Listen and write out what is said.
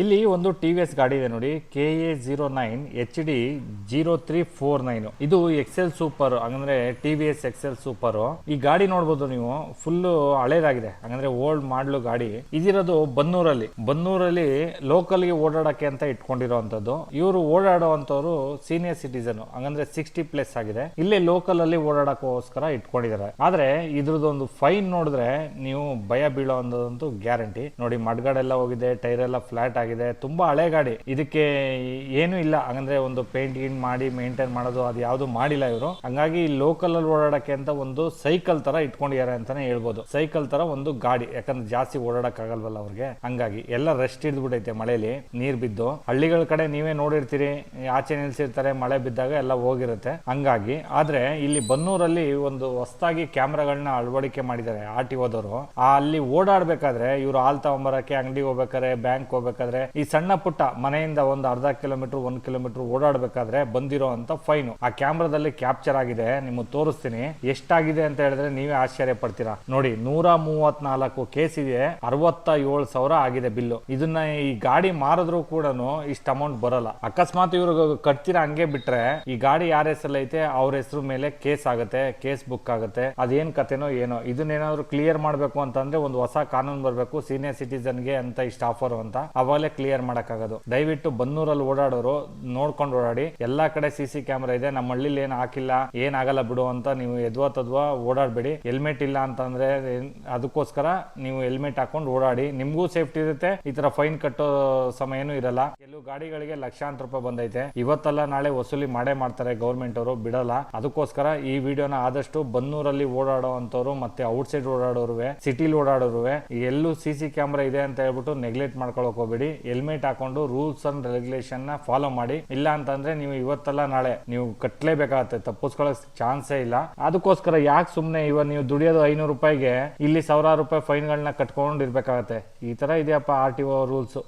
ಇಲ್ಲಿ ಒಂದು T V S ಗಾಡಿ ಇದೆ ನೋಡಿ K A zero nine H D zero three four nine ಇದು ಎಕ್ಸೆಲ್ ಸೂಪರ್ ಹಂಗಂದ್ರೆ T V S Excel super ಈ ಗಾಡಿ ನೋಡ್ಬೋದು ನೀವು ಫುಲ್ ಹಳೇದಾಗಿದೆ. ಹಂಗಂದ್ರೆ ಓಲ್ಡ್ ಮಾಡ್ಲು ಗಾಡಿ. ಇದಿರೋದು ಬನ್ನೂರಲ್ಲಿ. ಬನ್ನೂರಲ್ಲಿ ಲೋಕಲ್ಗೆ ಓಡಾಡಕ್ಕೆ ಅಂತ ಇಟ್ಕೊಂಡಿರೋಂಥದ್ದು. ಇವರು ಓಡಾಡುವಂತವ್ರು ಸೀನಿಯರ್ ಸಿಟಿಸನ್ ಹಂಗಂದ್ರೆ ಸಿಕ್ಸ್ಟಿ ಪ್ಲಸ್ ಆಗಿದೆ. ಇಲ್ಲೇ ಲೋಕಲ್ ಅಲ್ಲಿ ಓಡಾಡಕ್ಕೋಸ್ಕರ ಇಟ್ಕೊಂಡಿದ್ದಾರೆ. ಆದ್ರೆ ಇದ್ರದ್ದೊಂದು ಫೈನ್ ನೋಡಿದ್ರೆ ನೀವು ಭಯ ಬೀಳೋ ಅನ್ನೋದಂತೂ ಗ್ಯಾರಂಟಿ ನೋಡಿ ಮಡ್ಗಾಡೆಲ್ಲ ಹೋಗಿದೆ ಟೈರ್ ಎಲ್ಲ ಫ್ಲಾಟ್ ಆಗಿದೆ. ತುಂಬಾ ಹಳೆ ಗಾಡಿ. ಇದಕ್ಕೆ ಏನು ಇಲ್ಲ. ಹಂಗಂದ್ರೆ ಒಂದು ಪೇಂಟ್ ಗಿಂಟ್ ಮಾಡಿ ಮೇಂಟೈನ್ ಮಾಡೋದು ಅದು ಯಾವುದು ಮಾಡಿಲ್ಲ ಇವರು. ಹಂಗಾಗಿ ಲೋಕಲ್ ಅಲ್ಲಿ ಓಡಾಡಕ್ಕೆ ಅಂತ ಒಂದು ಸೈಕಲ್ ತರ ಇಟ್ಕೊಂಡಿದ್ದಾರೆ ಅಂತಾನೆ ಹೇಳ್ಬೋದು. ಸೈಕಲ್ ತರ ಒಂದು ಗಾಡಿ. ಯಾಕಂದ್ರೆ ಜಾಸ್ತಿ ಓಡಾಡಕ್ ಆಗಲ್ವಲ್ಲ ಅವ್ರಿಗೆ. ಹಂಗಾಗಿ ಎಲ್ಲ ರೆಸ್ಟ್ ಹಿಡಿದ್ಬಿಟ್ಟೈತೆ ಮಳೆಯಲ್ಲಿ ನೀರ್ ಬಿದ್ದು. ಹಳ್ಳಿಗಳ ಕಡೆ ನೀವೇ ನೋಡಿರ್ತೀರಿ. ಆಚೆ ನಿಲ್ಸಿರ್ತಾರೆ. ಮಳೆ ಬಿದ್ದಾಗ ಎಲ್ಲ ಹೋಗಿರುತ್ತೆ. ಹಂಗಾಗಿ ಆದ್ರೆ ಇಲ್ಲಿ ಬನ್ನೂರಲ್ಲಿ ಒಂದು ಹೊಸದಾಗಿ ಕ್ಯಾಮ್ರಾಗಳನ್ನ ಅಳವಡಿಕೆ ಮಾಡಿದ್ದಾರೆ ಆರ್ ಟಿ ಅಲ್ಲಿ ಓಡಾಡ್ಬೇಕಾದ್ರೆ ಇವ್ರು ಹಾಲ್ ತಗೊಂಬರಕ್ಕೆ ಅಂಗಡಿಗೆ ಹೋಗ್ಬೇಕಾದ್ರೆ ಬ್ಯಾಂಕ್ ಹೋಗ್ಬೇಕಾದ್ರೆ ಈ ಸಣ್ಣ ಪುಟ್ಟ ಮನೆಯಿಂದ ಒಂದು ಅರ್ಧ ಕಿಲೋಮೀಟರ್, ಒಂದ್ ಕಿಲೋಮೀಟರ್ ಓಡಾಡಬೇಕಾದ್ರೆ ಬಂದಿರೋ ಅಂತ ಫೈನ್ ಆ ಕ್ಯಾಮ್ರಾದಲ್ಲಿ ಕ್ಯಾಪ್ಚರ್ ಆಗಿದೆ, ನಿಮಗೆ ತೋರಿಸ್ತೀನಿ. ಎಷ್ಟಾಗಿದೆ ಅಂತ ಹೇಳಿದ್ರೆ ನೀವೇ ಆಶ್ಚರ್ಯ ಪಡ್ತೀರಾ. ನೋಡಿ, ನೂರ ಮೂವತ್ನಾಲ್ಕು ಕೇಸ್ ಇದೆ ಅರವತ್ತ ಏಳು ಸಾವಿರ ಆಗಿದೆ ಬಿಲ್ಲು. ಇದನ್ನ ಈ ಗಾಡಿ ಮಾರಿದ್ರು ಕೂಡ ಇಷ್ಟ ಅಮೌಂಟ್ ಬರಲ್ಲ. ಅಕಸ್ಮಾತ್ ಇವ್ರು ಕಟ್ತೀರಾ ಹಂಗೆ ಬಿಟ್ರೆ, ಈ ಗಾಡಿ ಯಾರ ಹೆಸರಲ್ಲಿ ಐತೆ ಅವ್ರ ಹೆಸರು ಮೇಲೆ ಕೇಸ್ ಆಗುತ್ತೆ, ಕೇಸ್ ಬುಕ್ ಆಗುತ್ತೆ. ಅದೇನ್ ಕತೆನೋ ಏನೋ. ಇದನ್ನೇನಾದ್ರು ಕ್ಲಿಯರ್ ಮಾಡ್ಬೇಕು ಅಂತಂದ್ರೆ ಒಂದು ಹೊಸ ಕಾನೂನು ಬರಬೇಕು ಸೀನಿಯರ್ ಸಿಟಿಸನ್ಗೆ ಅಂತ ಇಷ್ಟ ಆಫರ್ ಅಂತ. ಅವಾಗಲೇ ಕ್ಲಿಯರ್ ಮಾಡೋಕ್ಕಾಗೋದು. ದಯವಿಟ್ಟು ಬನ್ನೂರಲ್ಲಿ ಓಡಾಡೋರು ನೋಡ್ಕೊಂಡು ಓಡಾಡಿ. ಎಲ್ಲಾ ಕಡೆ ಸಿ ಸಿ ಕ್ಯಾಮ್ರಾ ಇದೆ, ನಮ್ಮ ಹಳ್ಳಿಲಿ ಏನು ಹಾಕಿಲ್ಲ ಏನಾಗಲ್ಲ ಬಿಡು ಅಂತ ನೀವು ಎದ್ವಾ ತದ್ವಾ ಓಡಾಡಬೇಡಿ. ಹೆಲ್ಮೆಟ್ ಇಲ್ಲ ಅಂತಂದ್ರೆ ಅದಕ್ಕೋಸ್ಕರ ನೀವು ಹೆಲ್ಮೆಟ್ ಹಾಕೊಂಡು ಓಡಾಡಿ. ನಿಮಗೂ ಸೇಫ್ಟಿ ಇರುತ್ತೆ, ಈ ತರ ಫೈನ್ ಕಟ್ಟೋ ಸಮಯನೂ ಇರಲ್ಲ. ಗಾಡಿಗಳಿಗೆ ಲಕ್ಷಾಂತರ ರೂಪಾಯಿ ಬಂದೈತೆ. ಇವತ್ತಲ್ಲ ನಾಳೆ ವಸೂಲಿ ಮಾಡೇ ಮಾಡ್ತಾರೆ ಗೌರ್ಮೆಂಟ್ ಅವರು, ಬಿಡಲ್ಲ. ಅದಕ್ಕೋಸ್ಕರ ಈ ವಿಡಿಯೋನ ಆದಷ್ಟು ಬನ್ನೂರಲ್ಲಿ ಓಡಾಡೋ ಅಂತವ್ರು ಮತ್ತೆ ಔಟ್ಸೈಡ್ ಓಡಾಡೋರುವೆ ಸಿಟಿಲಿ ಓಡಾಡೋರುವೆ, ಎಲ್ಲೂ ಸಿ ಸಿ ಕ್ಯಾಮ್ರಾ ಇದೆ ಅಂತ ಹೇಳ್ಬಿಟ್ಟು ನೆಗ್ಲೆಕ್ಟ್ ಮಾಡ್ಕೊಳಕ್ ಹೋಗ್ಬೇಡಿ. ಹೆಲ್ಮೆಟ್ ಹಾಕೊಂಡು ರೂಲ್ಸ್ ಅಂಡ್ ರೆಗ್ಯುಲೇಷನ್ನ ಫಾಲೋ ಮಾಡಿ. ಇಲ್ಲ ಅಂತಂದ್ರೆ ನೀವು ಇವತ್ತಲ್ಲ ನಾಳೆ ನೀವು ಕಟ್ಲೇಬೇಕಾಗತ್ತೆ. ತಪ್ಪಿಸ್ಕೊಳಕ್ ಚಾನ್ಸೇ ಇಲ್ಲ. ಅದಕ್ಕೋಸ್ಕರ ಯಾಕೆ ಸುಮ್ಮನೆ ಇವಾಗ ನೀವು ದುಡಿಯೋದು ಐನೂರು ರೂಪಾಯಿಗೆ ಇಲ್ಲಿ ಸಾವಿರಾರು ರೂಪಾಯಿ ಫೈನ್ಗಳನ್ನ ಕಟ್ಕೊಂಡಿರ್ಬೇಕಾಗತ್ತೆ. ಈ ತರ ಇದೆಯಪ್ಪ ಆರ್ ಟಿ ಒ ರೂಲ್ಸ್